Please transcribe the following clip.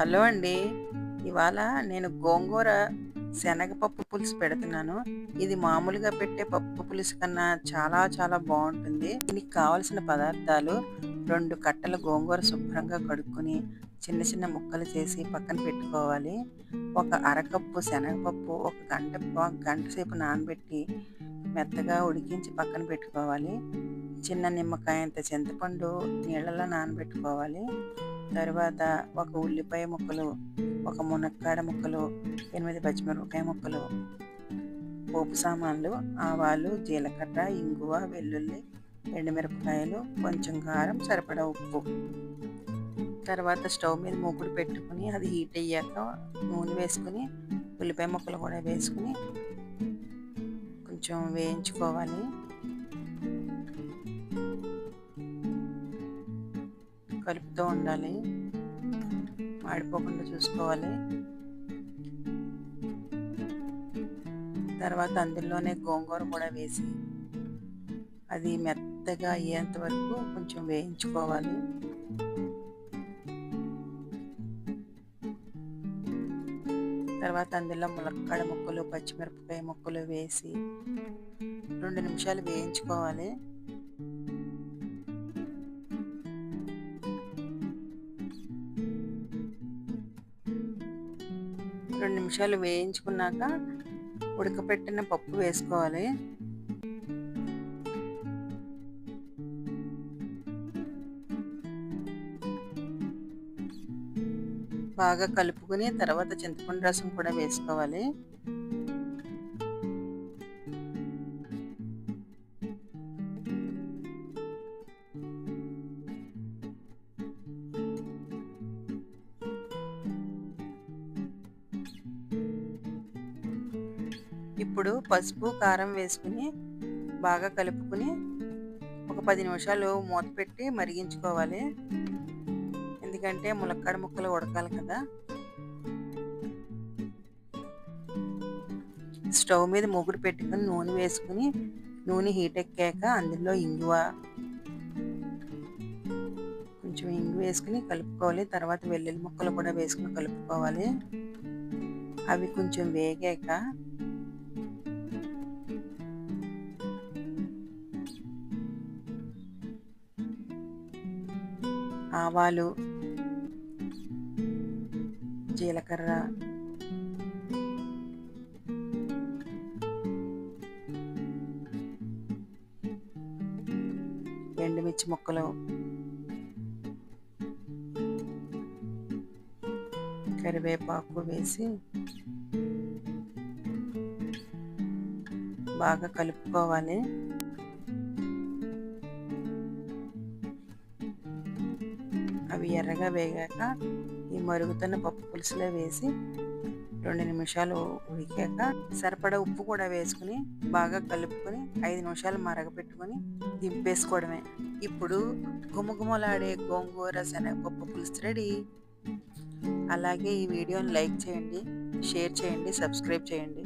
Hello అండి. ఇవాళ నేను గోంగూర శనగపప్పు పులుసు పెడుతున్నాను. ఇది మామూలుగా పెట్టే పప్పు పులుసు కన్నా చాలా చాలా బాగుంటుంది. దీనికి కావలసిన పదార్థాలు రెండు కట్టల గోంగూర శుభ్రంగా కడుక్కొని చిన్న చిన్న ముక్కలు చేసి పక్కన పెట్టుకోవాలి. ఒక అరకప్పు శనగపప్పు ఒక గంట ఒక గంట సేపు నానబెట్టి మెత్తగా ఉడికించి పక్కన పెట్టుకోవాలి. చిన్న నిమ్మకాయ అంత చింతపండు నీళ్ళలో నానబెట్టుకోవాలి. తర్వాత ఒక ఉల్లిపాయ ముక్కలు ఒక మునక్కాడ ముక్కలు ఎనిమిది పచ్చిమిరపకాయ ముక్కలు పోపు సామాన్లు ఆవాలు జీలకర్ర ఇంగువ వెల్లుల్లి ఎండుమిరపకాయలు కొంచెం కారం సరిపడా ఉప్పు. తర్వాత స్టవ్ మీద మూకుడు పెట్టుకుని అది హీట్ అయ్యాక నూనె వేసుకుని ఉల్లిపాయ ముక్కలు కూడా వేసుకుని కొంచెం వేయించుకోవాలి. కలుపుతూ ఉండాలి. మాడిపోకుండా చూసుకోవాలి. తర్వాత అందులోనే గోంగూర కూడా వేసి అది మెత్తగా అయ్యేంత వరకు కొంచెం వేయించుకోవాలి. తర్వాత అందులో ములక్కాడ ముక్కలు పచ్చిమిరపకాయ ముక్కలు వేసి రెండు నిమిషాలు వేయించుకోవాలి. రెండు నిమిషాలు వేయించుకున్నాక ఉడకపెట్టిన పప్పు వేసుకోవాలి. బాగా కలుపుకుని తర్వాత చింతపండు రసం కూడా వేసుకోవాలి. ఇప్పుడు పసుపు కారం వేసుకుని బాగా కలుపుకుని ఒక పది నిమిషాలు మూత పెట్టి మరిగించుకోవాలి. ఎందుకంటే ములక్కాడ ముక్కలు ఉడకాలి కదా. స్టవ్ మీద మొగుడు పెట్టుకుని నూనె వేసుకుని నూనె హీట్ ఎక్కాక అందులో ఇంగువ. కొంచెం ఇంగు వేసుకుని కలుపుకోవాలి. తర్వాత వెల్లుల్లి ముక్కలు కూడా వేసుకుని కలుపుకోవాలి. అవి కొంచెం వేగాక ఆవాలు జీలకర్ర ఎండుమిర్చి ముక్కలు కరివేపాకు వేసి బాగా కలుపుకోవాలి. అవి ఎర్రగా వేగాక ఈ మరుగుతున్న పప్పు పులుసులో వేసి రెండు నిమిషాలు ఉడికాక సరిపడా ఉప్పు కూడా వేసుకుని బాగా కలుపుకొని ఐదు నిమిషాలు మరగపెట్టుకొని దింపేసుకోవడమే. ఇప్పుడు గుమగుమలాడే గోంగూర శనగపప్పు పులుసు రెడీ. అలాగే ఈ వీడియోని లైక్ చేయండి షేర్ చేయండి సబ్స్క్రైబ్ చేయండి.